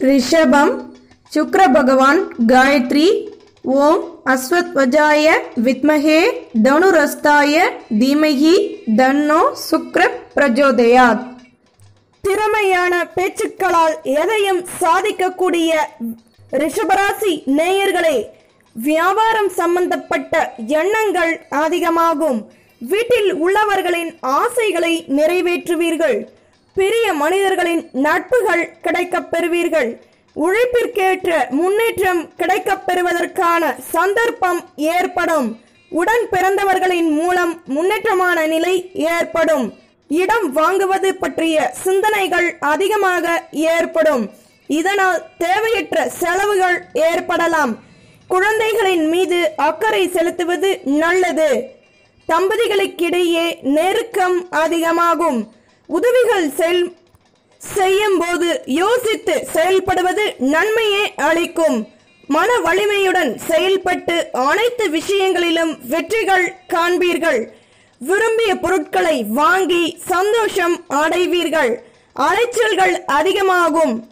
ரிஷபம் சுக்ர பகவான் காயத்ரி ஓம் அஸ்வத்வஜாய வித்மகே தனுரஸ்தாய தீமகி தன்னோ சுக்ர பிரஜோதயாத். திறமையான பேச்சுக்களால் எதையும் சாதிக்கக்கூடிய ரிஷபராசி நேயர்களே வியாபாரம் சம்பந்தப்பட்ட எண்ணங்கள் அதிகமாகும். வீட்டில் உள்ளவர்களின் ஆசைகளை நிறைவேற்றுவீர்கள். பெரிய மனிதர்களின் நட்புகள் கிடைக்கப் பெறுவீர்கள். உழைப்பிற்கேற்ற முன்னேற்றம் கிடைக்கப் பெறுவதற்கான சந்தர்ப்பம் ஏற்படும். உடன் பிறந்தவர்களின் மூலம் முன்னேற்றமான நிலை ஏற்படும். இடம் வாங்குவது பற்றிய சிந்தனைகள் அதிகமாக ஏற்படும். இதனால் தேவையற்ற செலவுகள் ஏற்படலாம். குழந்தைகளின் மீது அக்கறை செலுத்துவது நல்லது. தம்பதிகளுக்கிடையே நெருக்கம் அதிகமாகும். உதவிகள் செல் செய்யும் போது யோசித்து செயல்படுவது நன்மையே அளிக்கும். மன வலிமையுடன் செயல்பட்டு அனைத்து விஷயங்களிலும் வெற்றிகள் காண்பீர்கள். விரும்பிய பொருட்களை வாங்கி சந்தோஷம் அடைவீர்கள். அலைச்சல்கள் அதிகமாகும்.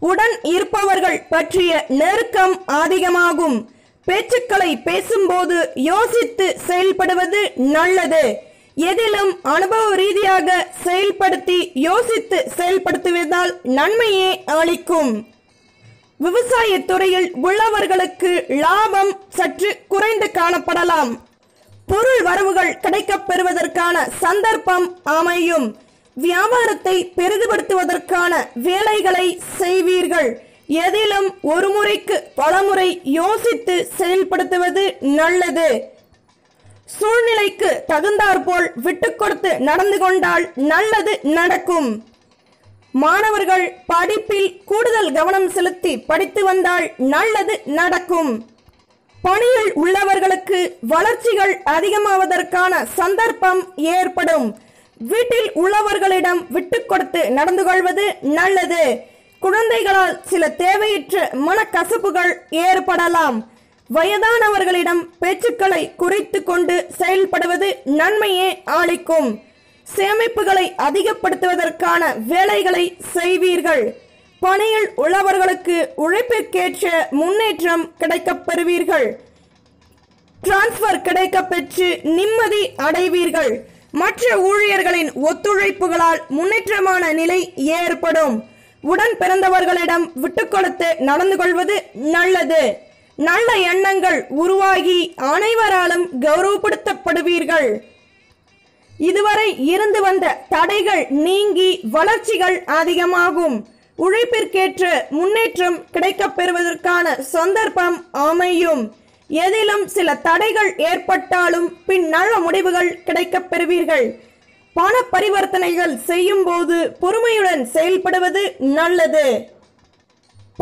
உடன் இருப்பவர்கள் பற்றிய நெருக்கம் அதிகமாகும். பேச்சுக்களை பேசும்போது யோசித்து செயல்படுவது நல்லது. எதிலும் அனுபவ ரீதியாக செயல்படுத்தி யோசித்து செயல்படுத்துவதால் நன்மையே அளிக்கும். விவசாய துறையில் உள்ளவர்களுக்கு லாபம் சற்று குறைந்து காணப்படலாம். பொருள் வரவுகள் கிடைக்கப் பெறுவதற்கான சந்தர்ப்பம் அமையும். வியாபாரத்தை பெரிதுபடுத்துவதற்கான வேலைகளை செய்வீர்கள். எதிலும் ஒரு முறைக்கு பலமுறை யோசித்து செயல்படுத்துவது நல்லது. சூழ்நிலைக்கு தகுந்தாற்போல் விட்டு கொடுத்து நடந்து கொண்டால் நல்லது நடக்கும். மாணவர்கள் படிப்பில் கூடுதல் கவனம் செலுத்தி படித்து வந்தால் நல்லது நடக்கும். பணியில் உள்ளவர்களுக்கு வளர்ச்சிகள் அதிகமாவதற்கான சந்தர்ப்பம் ஏற்படும். வீட்டில் உள்ளவர்களிடம் விட்டு கொடுத்து நடந்து கொள்வது நல்லது. குழந்தைகளால் சில தேவையற்ற மனக்கசப்புகள் ஏற்படலாம். வயதானவர்களிடம் பேச்சுக்களை குறைத்து கொண்டு செயல்படுவது நன்மையே ஆளிக்கும். சேமிப்புகளை அதிகப்படுத்துவதற்கான வேலைகளை செய்வீர்கள். பணியில் உள்ளவர்களுக்கு உழைப்பிற்கேற்ற முன்னேற்றம் கிடைக்கப் பெறுவீர்கள் டிரான்ஸ்பர் கிடைக்க பெற்று நிம்மதி அடைவீர்கள். மற்ற ஊழியர்களின் ஒத்துழைப்புகளால் முன்னேற்றமான நிலை ஏற்படும். உடன் பிறந்தவர்களிடம் விட்டுக் கொடுத்து நடந்து கொள்வது நல்லது. நல்ல எண்ணங்கள் உருவாகி அனைவராலும் கௌரவப்படுத்தப்படுவீர்கள். இதுவரை இருந்து வந்த தடைகள் நீங்கி வளர்ச்சிகள் அதிகமாகும். உழைப்பிற்கேற்ற முன்னேற்றம் கிடைக்கப் பெறுவதற்கான சந்தர்ப்பம் அமையும். எதிலும் சில தடைகள் ஏற்பட்டாலும் பின் நல்ல முடிவுகள் கிடைக்கப் பெறுவீர்கள் பண பரிவர்த்தனைகள் செய்யும் போது பொறுமையுடன் செயல்படுவது நல்லது.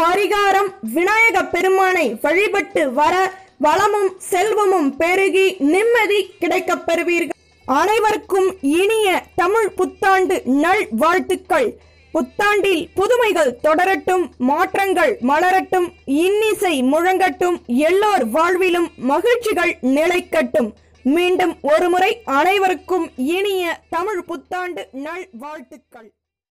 பரிகாரம் விநாயக பெருமானை வழிபட்டு வர வளமும் செல்வமும் பெருகி நிம்மதி கிடைக்கப் பெறுவீர்கள். அனைவருக்கும் இனிய தமிழ் புத்தாண்டு நல் வாழ்த்துக்கள். புத்தாண்டில் புதுமைகள் தொடரட்டும் மாற்றங்கள் மலரட்டும் இன்னிசை முழங்கட்டும் எல்லோர் வாழ்விலும் மகிழ்ச்சிகள் நிலைக்கட்டும். மீண்டும் ஒருமுறை அனைவருக்கும் இனிய தமிழ் புத்தாண்டு நல் வாழ்த்துக்கள்.